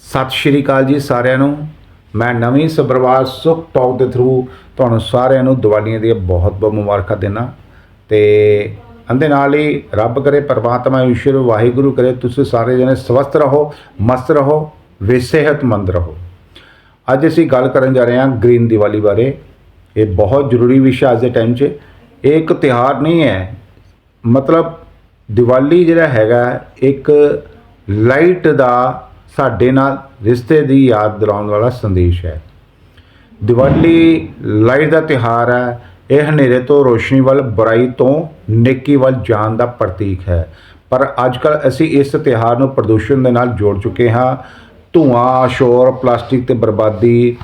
ਸਤਿ ਸ਼੍ਰੀ ਅਕਾਲ ਜੀ ਸਾਰਿਆਂ ਨੂੰ। ਮੈਂ ਨਵੀਂ ਸਬਰਵਾਲ ਸੁਖ ਟਾਕ ਦੇ ਥਰੂ ਤੁਹਾਨੂੰ ਸਾਰਿਆਂ ਨੂੰ ਦੀਵਾਲੀਆਂ ਦੀਆਂ ਬਹੁਤ ਬਹੁਤ ਮੁਬਾਰਕਾਂ ਦੇਣਾ ਤੇ ਅੰਦੇ ਨਾਲ ਹੀ ਰੱਬ ਕਰੇ ਪਰਮਾਤਮਾ ਈਸ਼ਵਰ ਵਾਹਿਗੁਰੂ ਕਰੇ, ਤੁਸੀਂ ਸਾਰੇ ਜਣੇ ਸਵਸਥ ਰਹੋ, ਮਸਤ ਰਹੋ, ਵੇ ਸਿਹਤਮੰਦ ਰਹੋ। ਅੱਜ ਅਸੀਂ ਗੱਲ ਕਰਨ ਜਾ ਰਹੇ ਹਾਂ ਗ੍ਰੀਨ ਦੀਵਾਲੀ ਬਾਰੇ। ਇਹ ਬਹੁਤ ਜ਼ਰੂਰੀ ਵਿਸ਼ਾ ਅੱਜ ਦੇ ਟਾਈਮ 'ਚ। ਇਹ ਇੱਕ ਤਿਉਹਾਰ ਨਹੀਂ ਹੈ। ਮਤਲਬ ਦੀਵਾਲੀ ਜਿਹੜਾ ਹੈਗਾ ਇੱਕ ਲਾਈਟ ਦਾ ਸਾਡੇ ਨਾਲ ਰਿਸ਼ਤੇ ਦੀ ਯਾਦ ਦਿਲਾਉਣ ਵਾਲਾ ਸੰਦੇਸ਼ ਹੈ। ਦੀਵਾਲੀ ਲਾਈਟ ਦਾ ਤਿਉਹਾਰ ਹੈ। ਇਹ ਹਨੇਰੇ ਤੋਂ ਰੋਸ਼ਨੀ ਵੱਲ, ਬੁਰਾਈ ਤੋਂ ਨੇਕੀ ਵੱਲ ਜਾਣ ਦਾ ਪ੍ਰਤੀਕ ਹੈ। ਪਰ ਅੱਜ ਕੱਲ ਅਸੀਂ ਇਸ ਤਿਉਹਾਰ ਨੂੰ ਪ੍ਰਦੂਸ਼ਣ ਦੇ ਨਾਲ ਜੋੜ ਚੁੱਕੇ ਹਾਂ। ਧੂਆਂ, ਸ਼ੋਰ, ਪਲਾਸਟਿਕ ਤੇ ਬਰਬਾਦੀ,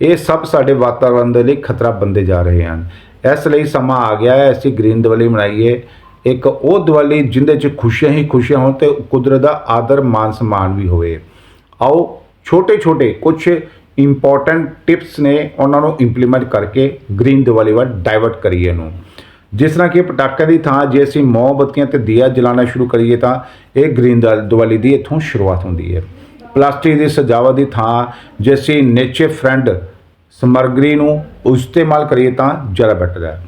ਇਹ ਸਭ ਸਾਡੇ ਵਾਤਾਵਰਣ ਦੇ ਲਈ ਖਤਰਾ ਬੰਦੇ ਜਾ ਰਹੇ ਹਨ। ਇਸ ਲਈ ਸਮਾਂ ਆ ਗਿਆ ਹੈ, ਅਸੀਂ ਗ੍ਰੀਨ ਦੀਵਾਲੀ ਮਨਾਈਏ। ਇੱਕ ਉਹ ਦੀਵਾਲੀ ਜਿੰਦੇ 'ਚ ਖੁਸ਼ੀਆਂ ਹੀ ਖੁਸ਼ੀਆਂ ਹੋਣ ਤੇ ਕੁਦਰਤ ਦਾ ਆਦਰ, ਮਾਨ ਸਨਮਾਨ ਵੀ ਹੋਵੇ। ਆਓ ਛੋਟੇ ਛੋਟੇ ਕੁਝ ਇੰਪੋਰਟੈਂਟ ਟਿਪਸ ਨੇ ਉਹਨਾਂ ਨੂੰ ਇੰਪਲੀਮੈਂਟ ਕਰਕੇ ਗ੍ਰੀਨ ਦੀਵਾਲੀ ਵੱਲ ਡਾਈਵਰਟ ਕਰੀਏ ਇਹਨੂੰ। ਜਿਸ ਤਰ੍ਹਾਂ ਕਿ ਪਟਾਕਿਆਂ ਦੀ ਥਾਂ ਜੇ ਅਸੀਂ ਮੋਮਬੱਤੀਆਂ ਤੇ ਦੀਆ ਜਲਾਉਣਾ ਸ਼ੁਰੂ ਕਰੀਏ ਤਾਂ ਇਹ ਗ੍ਰੀਨ ਦੀਵਾਲੀ ਦੀ ਇੱਥੋਂ ਸ਼ੁਰੂਆਤ ਹੁੰਦੀ ਹੈ। ਪਲਾਸਟਿਕ ਦੀ ਸਜਾਵਟ ਦੀ ਥਾਂ ਜੇ ਅਸੀਂ ਨੇਚਰ ਫਰੈਂਡ ਸਮੱਗਰੀ ਨੂੰ ਇਸਤੇਮਾਲ ਕਰੀਏ ਤਾਂ ਜ਼ਿਆਦਾ ਬੈਟਰ ਹੈ।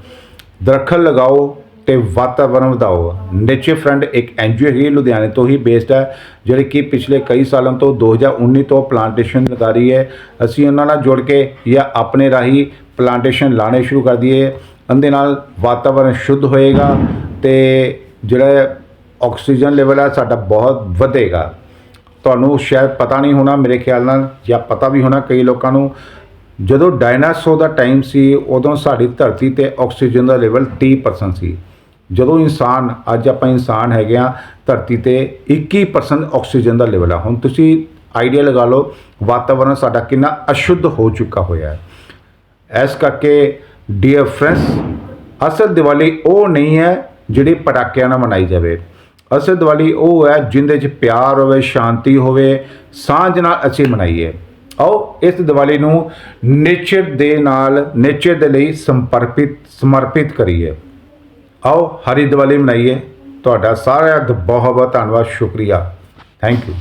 ਦਰਖਤ ਲਗਾਓ ਤੇ ਵਾਤਾਵਰਣ ਵਧਾਓ। ਨੇਚਰ ਫਰੈਂਡ, ਇੱਕ ਐਨਜੀਓ ਹੈ ਲੁਧਿਆਣੇ ਤੋਂ ਹੀ ਬੇਸਡ ਹੈ, ਜਿਹੜੀ ਕਿ ਪਿਛਲੇ ਕਈ ਸਾਲਾਂ ਤੋਂ 2019 ਤੋਂ ਪਲਾਂਟੇਸ਼ਨ ਲਗਾ ਰਹੀ ਹੈ। ਅਸੀਂ ਉਹਨਾਂ ਨਾਲ ਜੁੜ ਕੇ ਜਾਂ ਆਪਣੇ ਰਾਹੀਂ ਪਲਾਂਟੇਸ਼ਨ ਲਾਣੇ ਸ਼ੁਰੂ ਕਰ ਦਈਏ। ਉਹਦੇ ਨਾਲ ਵਾਤਾਵਰਣ ਸ਼ੁੱਧ ਹੋਏਗਾ ਤੇ ਜਿਹੜਾ ਆਕਸੀਜਨ ਲੈਵਲ ਹੈ ਸਾਡਾ ਬਹੁਤ ਵਧੇਗਾ। ਤੁਹਾਨੂੰ ਸ਼ਾਇਦ ਪਤਾ ਨਹੀਂ ਹੋਣਾ ਮੇਰੇ ਖਿਆਲ ਨਾਲ ਜਾਂ ਪਤਾ ਵੀ ਹੋਣਾ ਕਈ ਲੋਕਾਂ ਨੂੰ, ਜਦੋਂ ਡਾਇਨਾਸੌਰ ਦਾ ਟਾਈਮ ਸੀ, ਉਦੋਂ ਸਾਡੀ ਧਰਤੀ ਤੇ ਆਕਸੀਜਨ ਦਾ ਲੈਵਲ 30% ਸੀ। ਜਦੋਂ ਇਨਸਾਨ, ਅੱਜ ਆਪਾਂ ਇਨਸਾਨ ਹੈਗੇ ਆ ਧਰਤੀ ਤੇ 21% ਆਕਸੀਜਨ ਦਾ ਲੈਵਲ ਆ। ਹੁਣ ਤੁਸੀਂ ਆਈਡੀਆ ਲਗਾ ਲਓ ਵਾਤਾਵਰਣ ਸਾਡਾ ਕਿੰਨਾ ਅਸ਼ੁੱਧ ਹੋ ਚੁੱਕਾ ਹੋਇਆ ਹੈ। ਇਸ ਕਰਕੇ ਡੀਅਰ ਫਰੈਂਡਸ ਅਸਲ ਦੀਵਾਲੀ ਉਹ ਨਹੀਂ ਹੈ ਜਿਹੜੀ ਪਟਾਕਿਆਂ ਨਾਲ ਮਨਾਈ ਜਾਵੇ। ਅਸਲ ਦੀਵਾਲੀ ਉਹ ਹੈ ਜਿੰਦੇ 'ਚ ਪਿਆਰ ਹੋਵੇ, ਸ਼ਾਂਤੀ ਹੋਵੇ, ਸਾਂਝ ਨਾਲ ਅਸੀਂ ਮਨਾਈਏ। ਆਓ, ਇਸ ਦੀਵਾਲੀ ਨੂੰ ਨੇਚਰ ਦੇ ਨਾਲ ਨੇਚਰ ਦੇ ਲਈ ਸਮਰਪਿਤ ਸਮਰਪਿਤ ਕਰੀਏ। ਆਓ ਹਰੀ ਦੀਵਾਲੀ ਮਨਾਈਏ। ਤੁਹਾਡਾ ਸਾਰਿਆਂ ਦਾ ਬਹੁਤ ਬਹੁਤ ਧੰਨਵਾਦ ਸ਼ੁਕਰੀਆ। Thank you